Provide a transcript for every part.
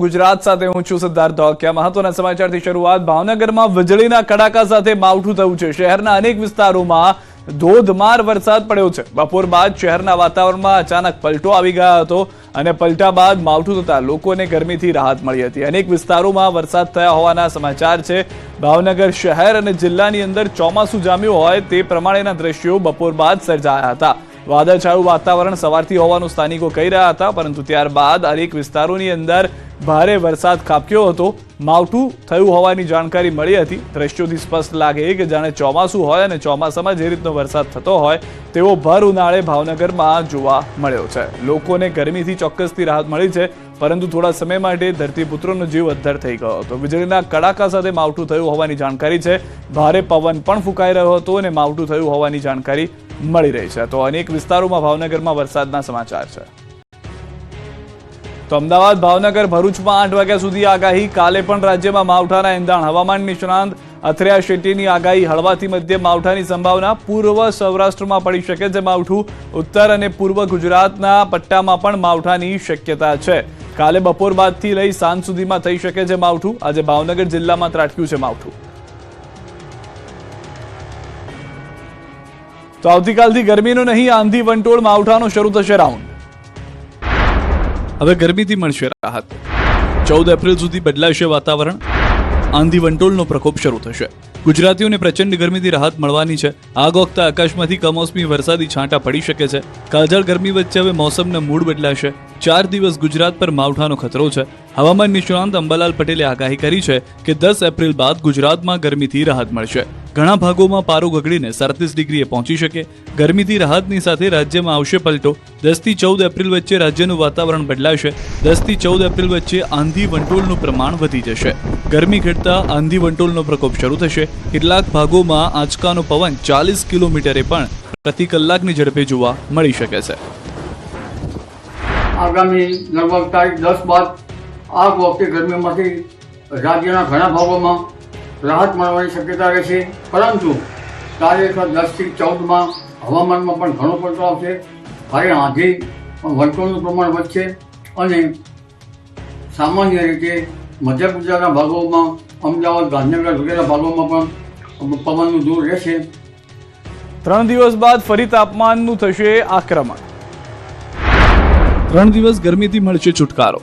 ગુજરાત સાથે હું છું સિદ્ધાર્થ ધોકિયા મહત્વના સમાચારથી શરૂઆત. ભાવનગરમાં વીજળીના કડાકા સાથે માવઠું થયું છે. શહેરના અનેક વિસ્તારોમાં ધોધમાર વરસાદ પડ્યો છે. બપોર બાદ શહેરના વાતાવરણમાં અચાનક પલટો આવી ગયો હતો અને પલટા બાદ માવઠું થતા લોકોને ગરમીથી રાહત મળી હતી. અનેક વિસ્તારોમાં વરસાદ થયા હોવાના સમાચાર છે. ભાવનગર શહેર અને જિલ્લાની અંદર ચોમાસું જામ્યું હોય તે પ્રમાણેના દ્રશ્યો બપોર બાદ સર્જાયા હતા. વાદળછાયું વાતાવરણ સવારથી હોવાનું સ્થાનિકો કહી રહ્યા હતા, પરંતુ ત્યારબાદ અનેક વિસ્તારોની અંદર ભારે વરસાદ ખાબક્યો હતો. માવઠું થયું હોવાની જાણકારી મળી હતી. દ્રશ્યોથી સ્પષ્ટ લાગે કે જાણે ચોમાસું હોય અને ચોમાસામાં જે રીતનો વરસાદ થતો હોય, તેવો ભર ઉનાળે ભાવનગરમાં જોવા મળ્યો છે. લોકોને ગરમીથી ચોક્કસથી રાહત મળી છે, પરંતુ થોડા સમય માટે ધરતીપુત્રોનો જીવ અદ્ધર થઈ ગયો હતો. વીજળીના કડાકા સાથે માવઠું થયું હોવાની જાણકારી છે. ભારે પવન પણ ફૂંકાઈ રહ્યો હતો અને માવઠું થયું હોવાની જાણકારી મળી રહી છે. તો અનેક વિસ્તારોમાં ભાવનગરમાં વરસાદના સમાચાર છે. તો અમદાવાદ, ભાવનગર, ભરૂચમાં આઠ વાગ્યા સુધી આગાહી. કાલે પણ રાજ્યમાં માવઠાના એંધાણ. હવામાન નિષ્ણાંત અથરિયા શેટ્ટીની આગાહી. હળવાથી મધ્ય માવઠાની સંભાવના પૂર્વ સૌરાષ્ટ્રમાં પડી શકે છે માવઠું. ઉત્તર અને પૂર્વ ગુજરાતના પટ્ટામાં પણ માવઠાની શક્યતા છે. કાલે બપોર બાદથી લઈ સાંજ સુધીમાં થઈ શકે છે માવઠું. આજે ભાવનગર જિલ્લામાં ત્રાટક્યું છે માવઠું. તો આવતીકાલથી ગરમીનો નહીં, આંધી વંટોળ માવઠાનો શરૂ થશે રાઉન્ડ. હવે ગરમીથી મળશે રાહત. ચૌદ એપ્રિલ સુધી બદલાશે વાતાવરણ. આંધી વંટોળનો પ્રકોપ શરૂ થશે. ગુજરાતીઓને પ્રચંડ ગરમીથી રાહત મળવાની છે. આગ વખતે આકાશમાંથી કમોસમી વરસાદી છાંટા પડી શકે છે. કાજળ ગરમી વચ્ચે હવે મોસમના મૂડ બદલાશે. ચાર દિવસ ગુજરાત પર માવઠાનો ખતરો છે. હવામાન નિષ્ણાંત અંબાલાલ પટેલે આગાહી કરી છે કે દસ એપ્રિલ બાદ ગુજરાતમાં ગરમીથી રાહત મળશે. ઘણા ભાગોમાં પારો ગગડીને સાડત્રીસ ડિગ્રીએ પહોંચી શકે. ગરમીથી રાહતની સાથે રાજ્યમાં આવશે પલટો. દસથી ચૌદ એપ્રિલ વચ્ચે રાજ્યનું વાતાવરણ બદલાશે. દસથી ચૌદ એપ્રિલ વચ્ચે આંધી વંટોળનું પ્રમાણ વધી જશે. ગરમી ઘટતા આંધી વંટોળનો પ્રકોપ શરૂ થશે. કેટલાક ભાગોમાં આંચકાનો પવન ચાલીસ કિલોમીટરે પણ પ્રતિ કલાકની ઝડપે જોવા મળી શકે છે. આગામી લગભગ તારીખ દસ બાદ આ વખતે ગરમીમાંથી રાજ્યના ઘણા ભાગોમાં રાહત મળવાની શક્યતા રહેશે પરંતુ તારીખ દસથી ચૌદમાં હવામાનમાં પણ ઘણો પડતો આવશે ભારે આંધી પણ વંટોળનું પ્રમાણ વધશે અને સામાન્ય રીતે મધ્ય ગુજરાતના ભાગોમાં, અમદાવાદ, ગાંધીનગર વગેરે ભાગોમાં પણ પવનનું દૂર રહેશે. ત્રણ દિવસ બાદ ફરી તાપમાનનું થશે આક્રમણ. ત્રણ દિવસ ગરમીથી મળશે છુટકારો.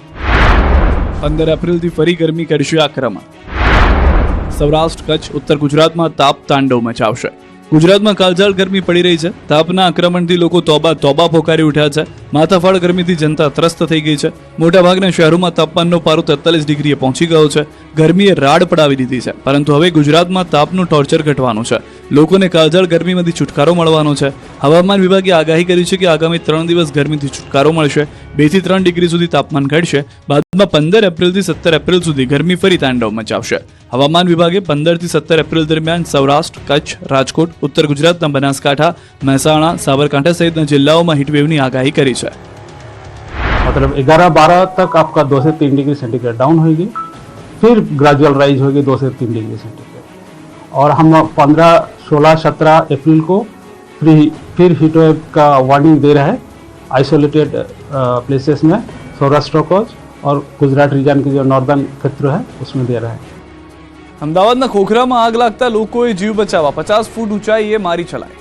પંદર એપ્રિલથી ફરી ગરમી કરશે આક્રમણ. સૌરાષ્ટ્ર, કચ્છ, ઉત્તર ગુજરાતમાં તાપ તાંડવ મચાવશે. ગુજરાતમાં કાળઝાળ ગરમી પડી રહી છે. તાપના આક્રમણથી લોકો તોબા તોબા પોકારી ઉઠ્યા છે. માથાફાળ ગરમીથી જનતા ત્રસ્ત થઈ ગઈ છે. મોટાભાગના શહેરોમાં તાપમાનનો પારો તેતાલીસ ડિગ્રીએ પહોંચી ગયો છે. ગરમીએ રાડ પડાવી દીધી છે. પરંતુ હવે ગુજરાતમાં તાપનું ટોર્ચર ઘટવાનું છે. લોકોને કાળઝાળ ગરમીમાંથી છુટકારો મળવાનો છે. હવામાન વિભાગે આગાહી કરી છે કે આગામી ત્રણ દિવસ ગરમીથી છુટકારો મળશે. બે થી ત્રણ ડિગ્રી સુધી તાપમાન ઘટશે બાદમાં પંદર એપ્રિલથી સત્તર એપ્રિલ સુધી ગરમી ફરી તાંડવ મચાવશે હવામાન વિભાગે પંદર થી સત્તર એપ્રિલ દરમિયાન સૌરાષ્ટ્ર કચ્છ રાજકોટ ઉત્તર ગુજરાતના બનાસકાંઠા મહેસાણા સાબરકાંઠા સહિતના જિલ્લાઓમાં હીટવેવની આગાહી કરી છે मतलब 11 12 तक आपका दो से तीन डिग्री सेंटीग्रेड डाउन होगी फिर ग्रेजुअल राइज होगी दो से तीन डिग्री सेंटीग्रेड और हम 15 16 17 अप्रैल को फिर फिर हीट वेव का वार्निंग दे रहा है आइसोलेटेड प्लेसेस में सौराष्ट्र कोच और गुजरात रीजन के जो नॉर्दर्न क्षेत्र है उसमें दे रहा है અમદાવાદના ખોખરામાં આગ લાગતા લોકોએ જીવ બચાવવા પચાસ ફૂટ ઊંચાઈએ મારી ચલાઈ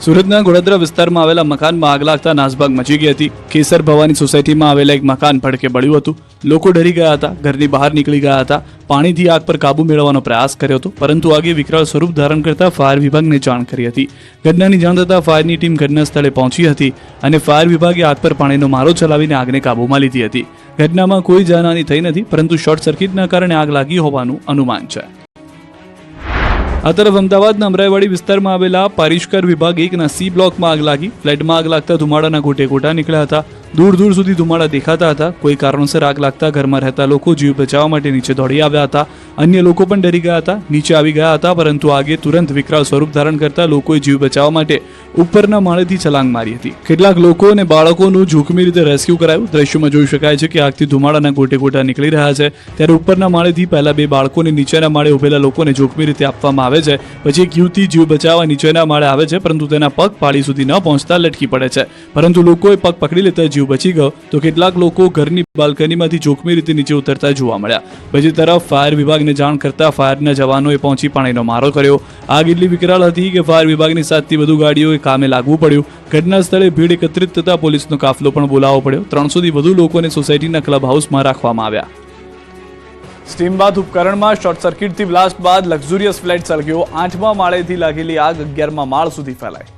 સુરતના ગોડોદરા વિસ્તારમાં આવેલા મકાનમાં આગ લાગતા નાસભાગ મચી ગઈ હતી કેસર ભવાની સોસાયટીમાં આવેલા એક મકાન ભડકે બળ્યું હતું લોકો ડરી ગયા હતા, ઘરની બહાર નીકળી ગયા હતા, પાણીથી આગ પર કાબુ મેળવવાનો પ્રયાસ કર્યો હતો, પરંતુ આગે વિકરાળ સ્વરૂપ ધારણ કરતા ફાયર વિભાગને જાણ કરી હતી. ઘટનાની જાણ થતાં ફાયરની ટીમ ઘટના સ્થળે પહોંચી હતી અને ફાયર વિભાગે આગ પર પાણીનો મારો ચલાવીને આગને કાબૂમાં લીધી હતી. ઘટનામાં કોઈ જાનહાની થઈ નથી, પરંતુ શોર્ટ સર્કિટના કારણે આગ લાગી હોવાનું અનુમાન છે. આ તરફ અમદાવાદના અમરાઈવાડી વિસ્તારમાં આવેલા પારિષ્કર વિભાગ એકના સી બ્લોકમાં આગ લાગી. ફ્લેટમાં આગ લાગતા ધુમાડાના ગોટે ગોટા નીકળ્યા હતા. દૂર દૂર સુધી ધુમાડા દેખાતા હતા. કોઈ કારણોસર આગ લાગતા ઘરમાં રહેતા લોકો જીવ બચાવવા માટે નીચે દોડી આવ્યા હતા. અન્ય લોકો પણ ડરી ગયા હતા. નીચે આવી ગયા હતા, પરંતુ આગે તુરંત વિકરાળ સ્વરૂપ ધારણ કરતા લોકોએ જીવ બચાવવા માટે ઉપરના માળેથી છલાંગ મારી હતી. કેટલાક લોકો અને બાળકોનું જોખમી રીતે રેસ્ક્યુ કરાયું. દ્રશ્યોમાં જોઈ શકાય છે કે આગથી ધુમાડાના ગોટે ગોટા નીકળી રહ્યા છે. ત્યારે ઉપરના માળેથી પહેલા બે બાળકોને નીચેના માળે ઉભેલા લોકોને જોખમી રીતે આપવામાં આવ્યા આવે છે. પછી એક યુવતી જીવ બચાવવા નીચેના માળે આવે છે, પરંતુ તેના પગ પાળી સુધી ન પહોંચતા લટકી પડે છે. પરંતુ લોકોએ પગ પકડી લેતા જીવ બચી ગયો. તો કેટલાક લોકો ઘરની બાલ્કનીમાંથી જોખમી રીતે નીચે ઉતરતા જોવા મળ્યા. બીજી તરફ ફાયર વિભાગને જાણ કરતા ફાયરના જવાનોએ પહોંચી પાણીનો મારો કર્યો. આગ એટલી વિકરાળ હતી કે ફાયર વિભાગની સાતથી વધુ ગાડીઓએ કામે લાગવું પડ્યું. ઘટના સ્થળે ભીડ એકત્રિત થતા પોલીસનો કાફલો પણ બોલાવવો પડ્યો. ત્રણસોથી વધુ લોકોને સોસાયટીના ક્લબ હાઉસમાં રાખવામાં આવ્યા. સ્ટીમ બાથ ઉપકરણમાં શોર્ટ સર્કિટથી બ્લાસ્ટ બાદ લક્ઝુરિયસ ફ્લેટ સળગ્યો. આઠમા માળેથી લાગેલી આગ અગિયારમાં માળ સુધી ફેલાઈ.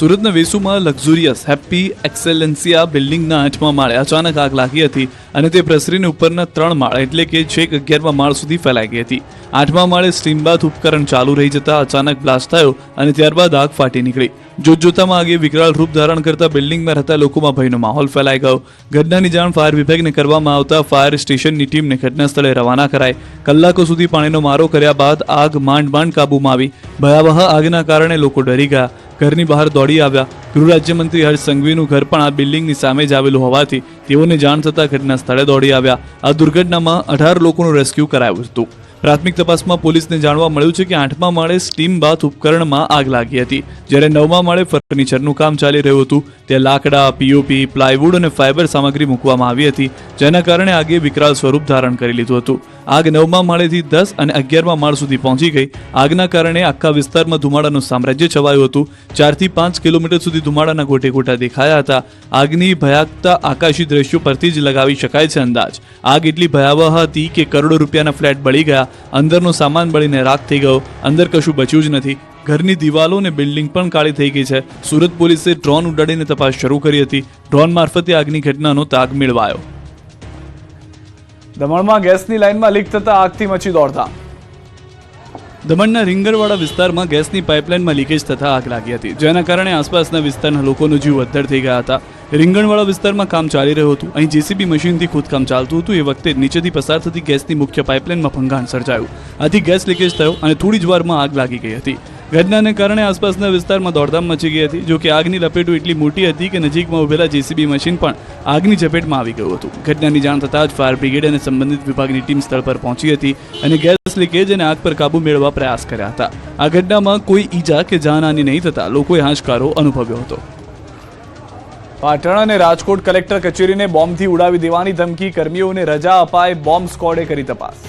સુરતના વેસુમાં લક્ઝુરિયસ હેપી એક્સેલેન્સિયા બિલ્ડિંગના આઠમા માળે અચાનક આગ લાગી હતી અને તે પ્રસરીને ઉપરના ત્રણ માળ એટલે કે છેક અગિયારમા માળ સુધી ફેલાઈ ગઈ હતી. આઠમા માળે સ્ટીમ બાથ ઉપકરણ ચાલુ રહી જતા અચાનક બ્લાસ્ટ થયો અને ત્યારબાદ આગ ફાટી નીકળી. જોતજોતામાં આગે વિકરાળ રૂપ ધારણ કરતા બિલ્ડિંગમાં રહેતા લોકોમાં ભયનો માહોલ ફેલાઈ ગયો. ઘટનાની જાણ ફાયર વિભાગને કરવામાં આવતા ફાયર સ્ટેશનની ટીમને ઘટના સ્થળે રવાના કરાઈ. કલાકો સુધી પાણીનો મારો કર્યા બાદ આગ માંડ માંડ કાબૂમાં આવી. ભયાવહ આગના કારણે લોકો ડરી ગયા. ઘરની બહાર દોડી આવ્યા. ગૃહ રાજ્યમંત્રી હર્ષ સંઘવીનું ઘર પણ આ બિલ્ડિંગની સામે જ આવેલું હોવાથી તેઓને જાણ થતાં ઘટના સ્થળે દોડી આવ્યા. આ દુર્ઘટનામાં અઢાર લોકોનું રેસ્ક્યુ કરાયું હતું. પ્રાથમિક તપાસમાં પોલીસને જાણવા મળ્યું છે કે આઠમા માળે સ્ટીમ બાથ ઉપકરણમાં આગ લાગી હતી. જ્યારે નવમા માળે ફર્નિચરનું કામ ચાલી રહ્યું હતું, ત્યાં લાકડા પીઓપી પ્લાયવુડ અને ફાઇબર સામગ્રી મૂકવામાં આવી હતી, જેના કારણે આગે વિકરાળ સ્વરૂપ ધારણ કરી લીધું હતું. આગ નવમા માળેથી દસ અને અગિયારમા માળ સુધી પહોંચી ગઈ. આગના કારણે આખા વિસ્તારમાં ધુમાડાનું સામ્રાજ્ય છવાયું હતું. ચારથી પાંચ કિલોમીટર સુધી ધુમાડાના ગોટે ગોટા દેખાયા હતા. આગની ભયાકતા આકાશી દ્રશ્યો પરથી જ લગાવી શકાય છે અંદાજ. આગ એટલી ભયાવહ હતી કે કરોડો રૂપિયાના ફ્લેટ બળી ગયા. અંદરનો સામાન બળીને રાખ થઈ ગયો. અંદર કશું બચ્યું જ નથી. ઘરની દિવાલો અને બિલ્ડિંગ પણ કાળી થઈ ગઈ છે. સુરત પોલીસે ડ્રોન ઉડાડીને તપાસ શરૂ કરી હતી. ડ્રોન મારફતે આગની ઘટનાનો તાગ મેળવાયો. દમણમાં ગેસની લાઇનમાં લીક થતા આગથી મચી દોડતા. દમણના રીંગરવાડા વિસ્તારમાં ગેસની પાઇપલાઇનમાં લીકેજ થતા આગ લાગી હતી. જેના કારણે આસપાસના વિસ્તારના લોકોનો જીવ અદ્ધર થઈ ગયા હતા. રીંગણવાળા વિસ્તારમાં કામ ચાલી રહ્યું હતું. અહીં જેસીબી મશીનથી ખોદકામ ચાલતું હતું. એ વખતે નીચેથી પસાર થતી ગેસની મુખ્ય પાઇપલાઇનમાં ભંગાણ સર્જાયું. આથી ગેસ લીકેજ થયો અને થોડી જ વારમાં આગ લાગી ગઈ હતી. ઘટનાને કારણે આસપાસના વિસ્તારમાં દોડધામ મચી ગઈ હતી, જો કે આગની લપેટો એટલી મોટી હતી કે નજીકમાં ઉભેલા જેસીબી મશીન પણ આગની ઝપેટમાં આવી ગયું હતું. ઘટનાની જાણ થતાં જ ફાયર બ્રિગેડ અને સંબંધિત વિભાગની ટીમ સ્થળ પર પહોંચી હતી અને ગેસ લીકેજ અને આગ પર કાબુ મેળવવા પ્રયાસ કર્યા હતા. આ ઘટનામાં કોઈ ઈજા કે જાનહાની નહીં થતા લોકોએ હાશકારો અનુભવ્યો હતો. પાટણ અને રાજકોટ કલેક્ટર કચેરીને બોમ્બથી ઉડાવી દેવાની ધમકી, કર્મીઓને રજા અપાય, બોમ્બ સ્કોડે કરી તપાસ.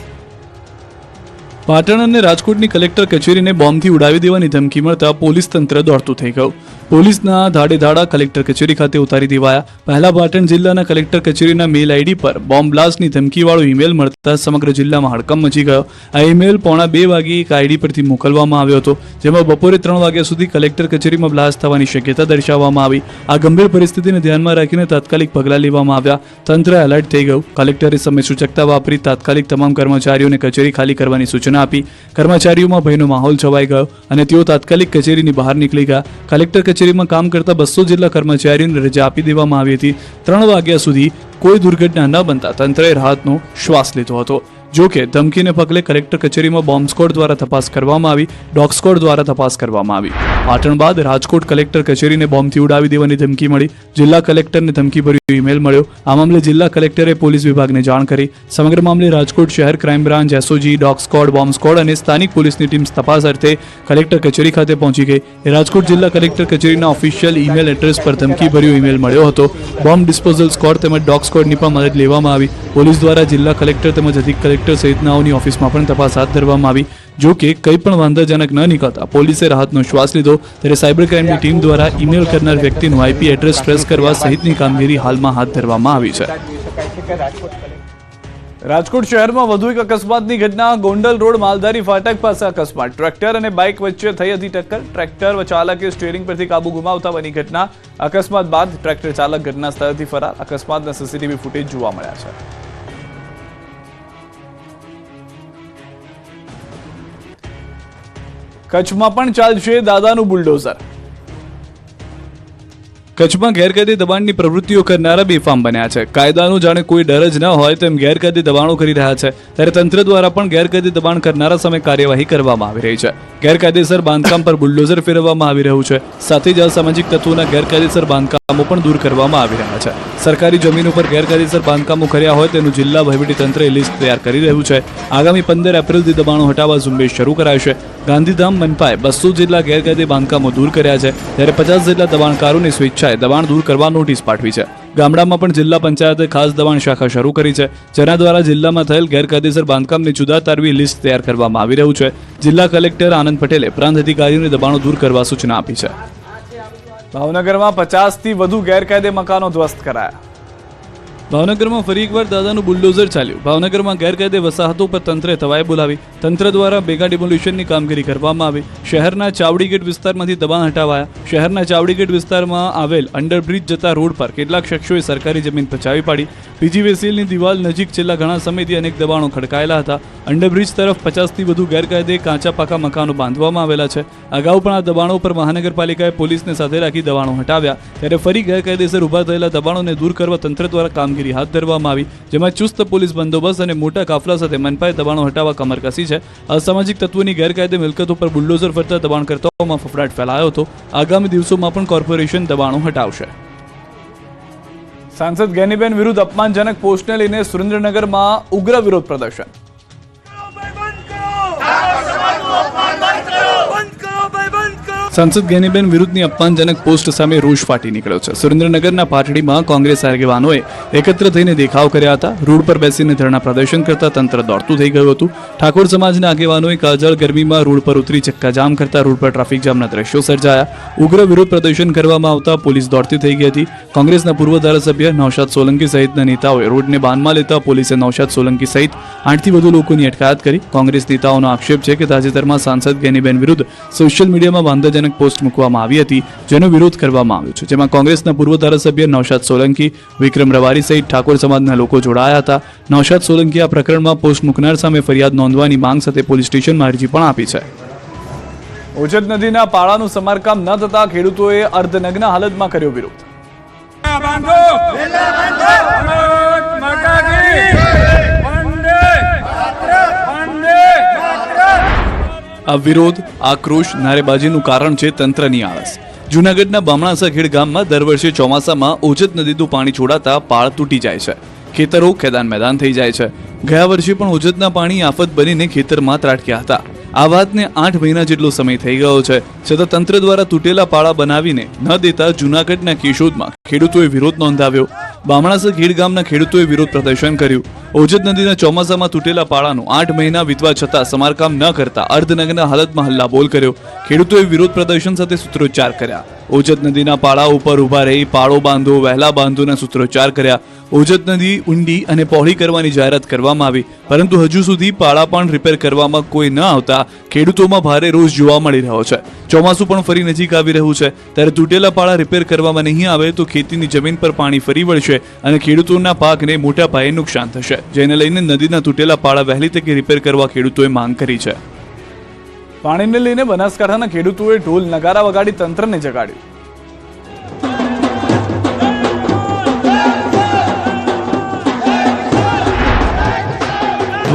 પાટણ અને રાજકોટની કલેક્ટર કચેરીને બોમ્બથી ઉડાવી દેવાની ધમકી મળતા પોલીસ તંત્ર દોડતું થઈ ગયું. પોલીસના ધાડે ધાડા કલેક્ટર કચેરી ખાતે ઉતારી દેવાયા. પહેલા પાટણ જિલ્લાના કલેક્ટર કચેરીના મેલ આઈડી પર બોમ્બ બ્લાસ્ટની ધમકીવાળો ઈમેલ મળતા સમગ્ર જિલ્લામાં હડકંપ મચી ગયો. આ ઈમેલ પોણા બે વાગે એક આઈડી પરથી મોકલવામાં આવ્યો હતો, જેમાં બપોરે ત્રણ વાગ્યા સુધી કલેક્ટર કચેરીમાં બ્લાસ્ટ થવાની શક્યતા દર્શાવવામાં આવી. આ ગંભીર પરિસ્થિતિને ધ્યાનમાં રાખીને તાત્કાલિક પગલાં લેવામાં આવ્યા. તંત્ર એલર્ટ થઈ ગયું. કલેક્ટરે સમય સૂચકતા વાપરી તાત્કાલિક તમામ કર્મચારીઓને કચેરી ખાલી કરવાની સૂચના આપી. કર્મચારીઓમાં ભયનો માહોલ છવાઈ ગયો અને તેઓ તાત્કાલિક કચેરીની બહાર નીકળી ગયા. કલેક્ટર કચેરીમાં કામ કરતા બસો જેટલા કર્મચારીઓને રજા આપી દેવામાં આવી હતી. ત્રણ વાગ્યા સુધી કોઈ દુર્ઘટના ન બનતા તંત્રએ રાહતનો શ્વાસ લીધો હતો. જો કે ધમકીને પગલે કલેક્ટર કચેરીમાં બોમ્બ સ્કોડ દ્વારા તપાસ કરવામાં આવી, ડોગ સ્કોડ દ્વારા તપાસ કરવામાં આવી. પાટણ બાદ રાજકોટ કલેક્ટર કચેરીને બોમ્બથી ઉડાવી દેવાની ધમકી મળી. જિલ્લા કલેક્ટરને ધમકી ભર્યો ઈમેલ મળ્યો. આ મામલે જિલ્લા કલેક્ટરે પોલીસ વિભાગને જાણ કરી. સમગ્ર મામલે રાજકોટ શહેર crime branch SOG dog squad, bomb squad અને સ્થાનિક પોલીસની ટીમ તપાસ અર્થે કલેક્ટર કચેરી ખાતે પહોંચી ગઈ. રાજકોટ જિલ્લા કલેક્ટર કચેરીના ઓફિશિયલ ઈમેલ એડ્રેસ પર ધમકી ભર્યો ઈમેલ મળ્યો હતો. બોમ્બ ડિસ્પોઝલ સ્કોડ તેમજ ડોગ સ્કોડની પણ મદદ લેવામાં આવી. પોલીસ દ્વારા જિલ્લા કલેક્ટર તેમજ અધિક કલેક્ટર સહિતનાઓની ઓફિસમાં પણ તપાસ હાથ ધરવામાં આવી. જો કે કંઈ પણ વાંધાજનક ન નીકળતા પોલીસે રાહતનો શ્વાસ લીધો. ત્યારે સાયબર ક્રાઇમની ટીમ દ્વારા ઈમેલ કરનાર વ્યક્તિનું આઈપી એડ્રેસ ટ્રેસ કરવા સહિતની કામગીરી હાલમાં હાથ ધરવામાં આવી છે. રાજકોટ શહેરમાં વધુ એક અકસ્માતની ઘટના. ગોંડલ રોડ માલધારી ફાટક પાસે અકસ્માત. ટ્રેક્ટર અને બાઇક વચ્ચે થઈ હતી ટક્કર. ટ્રેક્ટર ચાલકે સ્ટીયરિંગ પરથી કાબુ ગુમાવતા બની ઘટના. અકસ્માત બાદ ટ્રેક્ટર ચાલક ઘટના સ્થળેથી ફરાર. અકસ્માતના સીસીટીવી ફૂટેજ જોવા મળ્યા છે. કચ્છમાં પણ ચાલશે દાદાનું બુલડોઝર. કચ્છમાં ગેરકાયદે દબાણની પ્રવૃત્તિઓ કરનારા બેફામ બન્યા છે. કાયદાનું જાણે કોઈ ડર જ ન હોય તેમ ગેરકાયદે દબાણો કરી રહ્યા છે. ત્યારે તંત્ર દ્વારા પણ ગેરકાયદે દબાણ કરનારા સામે કાર્યવાહી કરવામાં આવી રહી છે. ગેરકાયદેસર બાંધકામ પર બુલડોઝર ફેરવવામાં આવી રહ્યું છે. સાથે જ અસામાજિક તત્વોના ગેરકાયદેસર બાંધકામો પણ દૂર કરવામાં આવી રહ્યા છે. સરકારી જમીન ઉપર ગેરકાયદેસર બાંધકામો કર્યા હોય તેનું જિલ્લા વહીવટીતંત્રે લિસ્ટ તૈયાર કરી રહ્યું છે. આગામી પંદર એપ્રિલથી દબાણો હટાવવા ઝુંબેશ શરૂ કરાશે ગાંધીધામ, મનપાએ બસો જેટલા ગેરકાયદે બાંધકામો દૂર કર્યા છે ત્યારે પચાસ જેટલા દબાણકારોની સ્વેચ્છાએ દબાણ દૂર કરવા નોટિસ પાઠવી છે. ગામડામાં પણ જિલ્લા પંચાયતે ખાસ દબાણ શાખા શરૂ કરી છે. જેના દ્વારા જિલ્લામાં થયેલ ગેરકાયદેસર બાંધકામની જુદા તારવી લિસ્ટ તૈયાર કરવામાં આવી રહ્યું છે. જિલ્લા કલેક્ટર આનંદ પટેલે પ્રાંત અધિકારીઓને દબાણો દૂર કરવા સૂચના આપી છે. ભાવનગરમાં પચાસથી વધુ ગેરકાયદે મકાનો ધ્વસ્ત કરાયા. ભાવનગરમાં ફરી એકવાર દાદાનું બુલડોઝર ચાલ્યું. ભાવનગરમાં ગેરકાયદે વસાહતો પર તંત્રે તવાય બોલાવી. તંત્ર દ્વારા બેગા ડિમોલ્યુશનની કામગીરી કરવામાં આવી. શહેરના ચાવડી ગેટ વિસ્તારમાંથી દબાણ હટાવાયા. શહેરના ચાવડી ગેટ વિસ્તારમાં આવેલ અંડરબ્રિજ જતા રોડ પર કેટલાક શખ્સોએ સરકારી જમીન પચાવી પાડી. પીજીવીસીએલની દિવાલ નજીક છેલ્લા ઘણા સમયથી અનેક દબાણો ખડકાયેલા હતા. અંડરબ્રિજ તરફ પચાસથી વધુ ગેરકાયદે કાચા પાકા મકાનો બાંધવામાં આવેલા છે. અગાઉ પણ આ દબાણો પર મહાનગરપાલિકાએ પોલીસને સાથે રાખી દબાણો હટાવ્યા. ત્યારે ફરી ગેરકાયદેસર ઊભા થયેલા દબાણોને દૂર કરવા તંત્ર દ્વારા કામગીરી હાથ ધરવામાં આવી, જેમાં ચુસ્ત પોલીસ બંદોબસ્ત અને મોટા કાફલા સાથે મનપાએ દબાણો હટાવવા કમર કસી છે. અસામાજિક તત્વોની ગેરકાયદે મિલકત પર બુલડોઝર ફરતા દબાણકર્તાઓમાં ફફડાટ ફેલાયો હતો. આગામી દિવસોમાં પણ કોર્પોરેશન દબાણો હટાવશે. સાંસદ ગેનીબેન વિરુદ્ધ અપમાનજનક પોસ્ટને લઈને સુરેન્દ્રનગરમાં ઉગ્ર વિરોધ પ્રદર્શન. સાંસદ ગેનીબેન વિરુદ્ધની અપમાનજનક પોસ્ટ સામે રોષ ફાટી નીકળ્યો છે. સુરેન્દ્રનગરના પાટડીમાં કોંગ્રેસ આગેવાનોએ એકત્ર થઈને દેખાવ કર્યા હતા. રોડ પર બેસીને ધરણા પ્રદર્શન કરતા તંત્ર દોડતું થઈ ગયું હતું. ઠાકોર સમાજના આગેવાનોએ કાજળ ગરમીમાં રોડ પર ઉતરી ચક્કાજામ કરતા રોડ પર ટ્રાફિક જામના દ્રશ્યો સર્જાયા. ઉગ્ર વિરોધ પ્રદર્શન કરવામાં આવતા પોલીસ દોડતી થઈ ગઈ હતી. કોંગ્રેસના પૂર્વ ધારાસભ્ય નૌશાદ સોલંકી સહિતના નેતાઓએ રોડને બાનમાં લેતા પોલીસે નૌશાદ સોલંકી સહિત આઠથી વધુ લોકોની અટકાયત કરી. કોંગ્રેસ નેતાઓનો આક્ષેપ છે કે તાજેતરમાં સાંસદ ગેનીબેન વિરુદ્ધ સોશિયલ મીડિયામાં વાંધાજનક પોસ્ટ મૂકવામાં આવી હતી જેનો વિરોધ કરવામાં આવ્યો છે. જેમાં કોંગ્રેસના પૂર્વ ધારાસભ્ય નૌશાદ સોલંકી વિક્રમ રવારી સહિત ઠાકોર સમાજના લોકો જોડાયા હતા. નૌશાદ સોલંકી આ પ્રકરણમાં પોસ્ટ મૂકનાર સામે ફરિયાદ નોંધવાની માંગ સાથે પોલીસ સ્ટેશનમાં અરજી પણ આપી છે. ઓજત નદીના પાળાનું સમારકામ ન થતા ખેડૂતોએ અર્ધનગ્ન હાલતમાં કર્યો વિરોધ બાંધો ભારત માતા કી વંદે વંદે આ વિરોધ, આક્રોશ, નારેબાજીનું કારણ છે તંત્રની આળસ. જૂનાગઢના બામણાસા ખેડ ગામમાં દર વર્ષે ચોમાસામાં ઓજત નદીનું પાણી છોડાતા પાળ તૂટી જાય છે. ખેતરો ખેદાન મેદાન થઈ જાય છે. ગયા વર્ષે પણ ઓજતના પાણી આફત બનીને ખેતરમાં ત્રાટક્યા હતા. આ વાતને આઠ મહિના જેટલો સમય થઈ ગયો છે. છતાં તંત્ર દ્વારા તૂટેલા પાળા બનાવીને ન દેતા જૂનાગઢના કેશોદમાં ખેડૂતોએ વિરોધ નોંધાવ્યો. બામણાસા ખીડ ગામના ખેડૂતોએ વિરોધ પ્રદર્શન કર્યું. ઓજત નદીના ચોમાસામાં તૂટેલા પાળાનું આઠ મહિના વીતવા છતાં સમારકામ ન કરતા અર્ધનગ્ન હાલતમાં હલ્લાબોલ કર્યો. ખેડૂતોએ વિરોધ પ્રદર્શન સાથે સૂત્રોચ્ચાર કર્યા. ઓજત નદીના પાળા ઉપર ઊભા રહી પાળો બાંધો, વહેલા બાંધોના સૂત્રોચ્ચાર કર્યા. ઓજત નદી ઊંડી અને પહોળી કરવાની જાહેરાત કરવામાં આવી. પરંતુ હજુ સુધી પાળા પણ રિપેર કરવામાં કોઈ ન આવતા ખેડૂતોમાં ભારે રોષ જોવા મળી રહ્યો છે. ચોમાસું પણ ફરી નજીક આવી રહ્યું છે. ત્યારે તૂટેલા પાળા રિપેર કરવામાં નહીં આવે તો ખેતીની જમીન પર પાણી ફરી વળશે અને ખેડૂતોના પાકને મોટા પાયે નુકસાન થશે. જેને લઈને નદીના તૂટેલા પાળા વહેલી તકે રિપેર કરવા ખેડૂતોએ માંગ કરી છે. પાણીને લઈને બનાસકાંઠાના ખેડૂતોએ ઢોલ નગારા વગાડી તંત્રને જગાડ્યું.